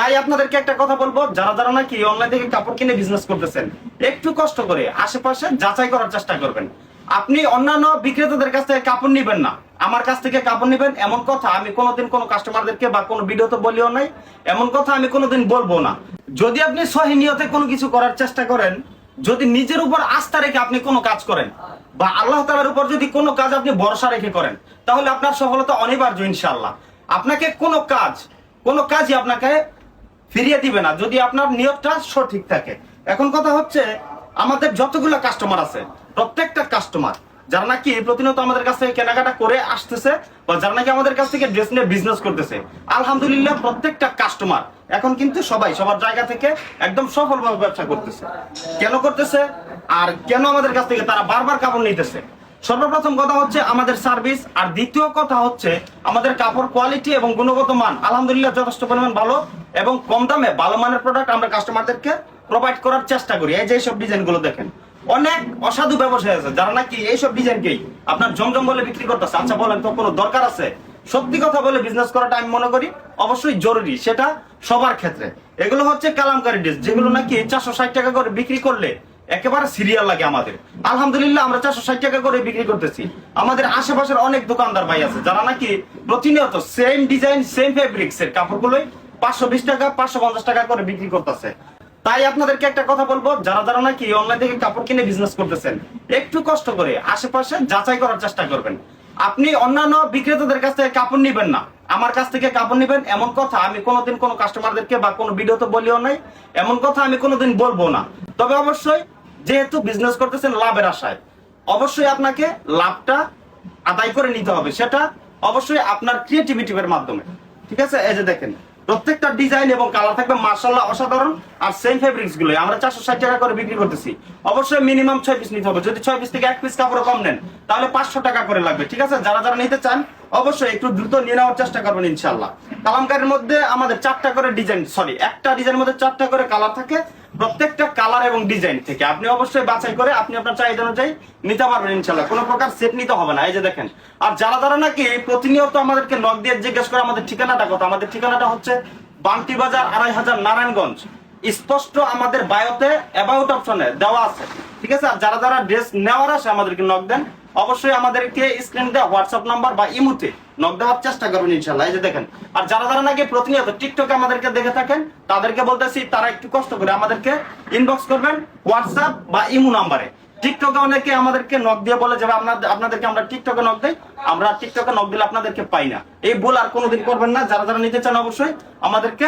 তাই আপনাদেরকে একটা কথা বলব, যারা যারা নাকি অনলাইন থেকে কাপড় কিনে বিজনেস করতেছেন, একটু কষ্ট করে আশেপাশে যাচাই করার চেষ্টা করবেন। আপনি অন্যান্য বিক্রেতাদের কাছ থেকে কাপড় নিবেন না। আমার কাছ থেকে কাপড় নিবেন, এমন কথা আমি কোনোদিন কোনো কাস্টমারদেরকে বা কোনো ভিডিওতে বলিও নাই, এমন কথা আমি কোনোদিন বলব না। যদি আপনি সহি নিয়তে কোনো কিছু করার চেষ্টা করেন, যদি নিজের উপর আস্থা রেখে আপনি কোনো কাজ করেন, বা আল্লাহ তালার উপর যদি কোনো কাজ আপনি ভরসা রেখে করেন, তাহলে আপনার সফলতা অনিবার্য ইনশাল্লাহ আপনাকে কোনো কাজ, কোনো কাজই আপনাকে ফিরিয়ে দিবে না, যদি আপনার নিয়তটা সঠিক থাকে। এখন কথা হচ্ছে, আমাদের যতগুলো কাস্টমার আছে, প্রত্যেকটা কাস্টমার যারা নাকি প্রতিনিয়ত আমাদের কাছ থেকে কেনাকাটা করে আসতেছে বা যারা নাকি আমাদের কাছ থেকে ড্রেস নিয়ে বিজনেস করতেছে, আলহামদুলিল্লাহ প্রত্যেকটা কাস্টমার এখন কিন্তু সবাই সবার জায়গা থেকে একদম সফলভাবে ব্যবসা করতেছে। কেন করতেছে? আর কেন আমাদের কাছ থেকে তারা বারবার কাপড় নিতেছে? সর্বপ্রথম কথা হচ্ছে আমাদের সার্ভিস আর দ্বিতীয় কথা হচ্ছে আমাদের কাপড় কোয়ালিটি এবং গুণগত মান। আলহামদুলিল্লাহ যথেষ্ট পরিমাণ ভালো এবং কম দামে ভালো মানের প্রোডাক্ট আমরা কাস্টমারদেরকে প্রোভাইড করার চেষ্টা করি। এই যে এইসব ডিজাইনগুলো দেখেন, অনেক অসাধু ব্যবসায়ী আছে যারা নাকি এইসব ডিজাইনকেই আপনার জমজম বলে বিক্রি করতেছে। আচ্ছা বলেন তো, কোনো দরকার আছে? সত্যি কথা বলে বিজনেস করাটা আমি মনে করি অবশ্যই জরুরি, সেটা সবার ক্ষেত্রে। এগুলো হচ্ছে কালামকারী ড্রেস যেগুলো নাকি চারশো ষাট টাকা করে বিক্রি করলে একেবারে সিরিয়াল লাগে আমাদের। আলহামদুলিল্লাহ, আমরা চারশো ষাট টাকা করে বিক্রি করতেছি। আমাদের আশেপাশের অনেক দোকানদার ভাই আছে, যারা নাকি প্রতিনিয়ত সেম ডিজাইন সেম ফেব্রিক্স এর কাপড়গুলোই পাঁচশো বিশ টাকা, পাঁচশো পঞ্চাশ টাকা করে বিক্রি করতেছে। তাই আপনাদেরকে একটা কথা বলব, যারা যারা নাকি অনলাইন থেকে কাপড় কিনে বিজনেস করতেছেন, একটু কষ্ট করে আশেপাশে যাচাই করার চেষ্টা করবেন। আপনি অন্যান্য বিক্রেতাদের কাছ থেকে কাপড় নিবেন না। আমার কাছ থেকে কাপড় নিবেন, এমন কথা আমি কোনোদিন কোনো কাস্টমারদেরকে বা কোনো ভিডিওতে বলিও নাই, এমন কথা আমি কোনোদিন বলব না। তবে অবশ্যই যেহেতু বিজনেস করতেছেন লাভের আশায়, অবশ্যই আপনাকে লাভটা আদায় করে নিতে হবে। সেটা অবশ্যই আপনার ক্রিয়েটিভিটির মাধ্যমে। ঠিক আছে? এই যে দেখেন, প্রত্যেকটা ডিজাইন এবং কালার থাকবে মার্শাল্লাহ অসাধারণ। আর সেম ফেব্রিক্সগুলো আমরা চারশো ষাট টাকা করে বিক্রি করতেছি। অবশ্যই মিনিমাম ছয় পিস নিতে হবে। যদি ছয় পিস থেকে এক পিস কাপড় কম নেন, তাহলে পাঁচশো টাকা করে লাগবে। ঠিক আছে? যারা যারা নিতে চান, অবশ্যই একটু দ্রুত নিয়ে নেওয়ার চেষ্টা করবেন ইনশাল্লাহ কালামকারের মধ্যে আমাদের চারটা করে ডিজাইন সরি একটা ডিজাইনের মধ্যে চারটা করে কালার থাকে। প্রত্যেকটা কালার এবং ডিজাইন থেকে। আপনি অবশ্যই বাছাই করে আপনি আপনার চাহিদা অনুযায়ী নিতে পারবেন ইনশাল্লাহ কোনো প্রকার সেট নিতে হবে না। এই যে দেখেন, আর যারা যারা নাকি প্রতিনিয়ত আমাদেরকে নক দিয়ে জিজ্ঞেস করে আমাদের ঠিকানাটা কত, আমাদের ঠিকানাটা হচ্ছে বান্টি বাজার আড়াই হাজার নারায়ণগঞ্জ। স্পষ্ট আমাদের বায়োতে অ্যাবাউট অপশনে দেওয়া আছে। ঠিক আছে? আর যারা যারা ড্রেস নেওয়ার আসে আমাদেরকে নক দেন। অবশ্যই আমাদেরকে স্ক্রিন দেওয়া হোয়াটসঅ্যাপ নাম্বার বা ইমুতে নক দেওয়ার চেষ্টা করবেন ইনশাল্লাহ এই যে দেখেন। আর যারা যারা নাকি প্রতিনিয়ত টিকটকে আমাদেরকে দেখে থাকেন, তাদেরকে বলতেছি, তারা একটু কষ্ট করে আমাদেরকে ইনবক্স করবেন হোয়াটসঅ্যাপ বা ইমু নাম্বারে। টিকটকে অনেকে আমাদেরকে নক দিয়ে বলে যে আপনাদেরকে আমরা টিকটকে নক দেই, আমরা টিকটকে নক দিলে আপনাদেরকে পাই না। এই ভুল আর কোনোদিন করবেন না। যারা যারা নিতে চান অবশ্যই আমাদেরকে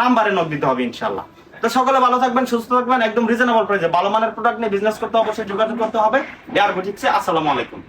নাম্বারে নক দিতে হবে ইনশাল্লাহ তো সকলে ভালো থাকবেন, সুস্থ থাকবেন, একদম রিজনেবল প্রাইসে ভালো মানের প্রোডাক্ট নিয়ে বিজনেস করতে অবশ্যই যোগাযোগ করতে হবে। এয়ার ঘটিচ্ছে আসসালামু আলাইকুম।